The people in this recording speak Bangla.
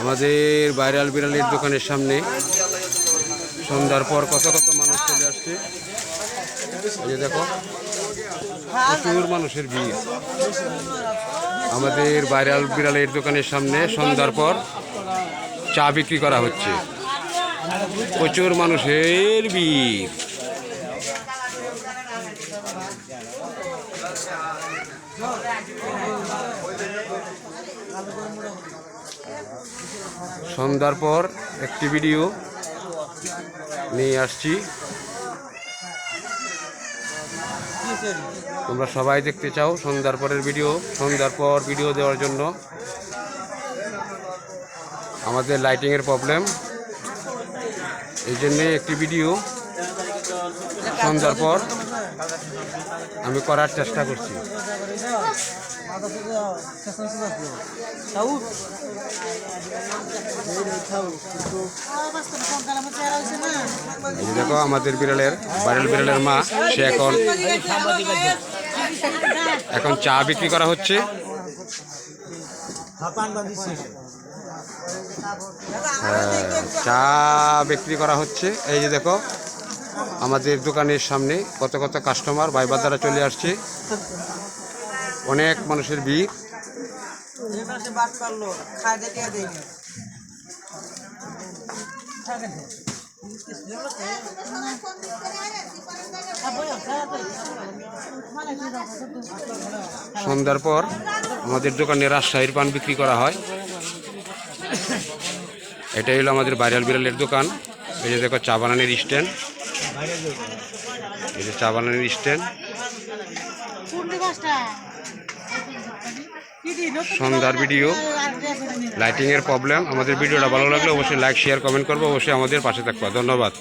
আমাদের ভাইরাল বিড়ালের দোকানের সামনে সন্ধ্যার পর কত কত মানুষ চলে আসছে। এই দেখো, প্রচুর মানুষের ভিড়। আমাদের ভাইরাল বিড়ালের দোকানের সামনে সন্ধ্যার পর চা বিক্রি করা হচ্ছে। প্রচুর মানুষের ভিড়। সন্ধ্যার পর একটি ভিডিও নিয়ে আসছি। তোমরা সবাই দেখতে চাও সন্ধ্যার পরের ভিডিও সন্ধ্যার পর ভিডিও দেওয়ার জন্য আমাদের লাইটিংয়ের প্রবলেম এই জন্যে একটি ভিডিও সন্ধ্যার পর আমি করার চেষ্টা করছি। দেখো আমাদের বিড়ালের ভাইরাল বিড়ালের মা সে এখন এখন চা বিক্রি করা হচ্ছে। হ্যাঁ, চা বিক্রি করা হচ্ছে। এই যে দেখো আমাদের দোকানের সামনে কত কত কাস্টমার বাইবাদারা চলে আসছে। অনেক মানুষের ভিড়। সন্ধ্যার পর আমাদের দোকানে রাজশাহীর পান বিক্রি করা হয়। এটাই হলো আমাদের ভাইরাল বিড়ালের দোকান। এই যে দেখো চা বানানির স্ট্যান্ড। এই যে চা বানানির স্ট্যান্ড। সন্ধ্যার ভিডিও। লাইটিংয়ের প্রবলেম আমাদের ভিডিওটা ভালো লাগলে অবশ্যই লাইক শেয়ার কমেন্ট করব। অবশ্যই আমাদের পাশে থাকব। ধন্যবাদ।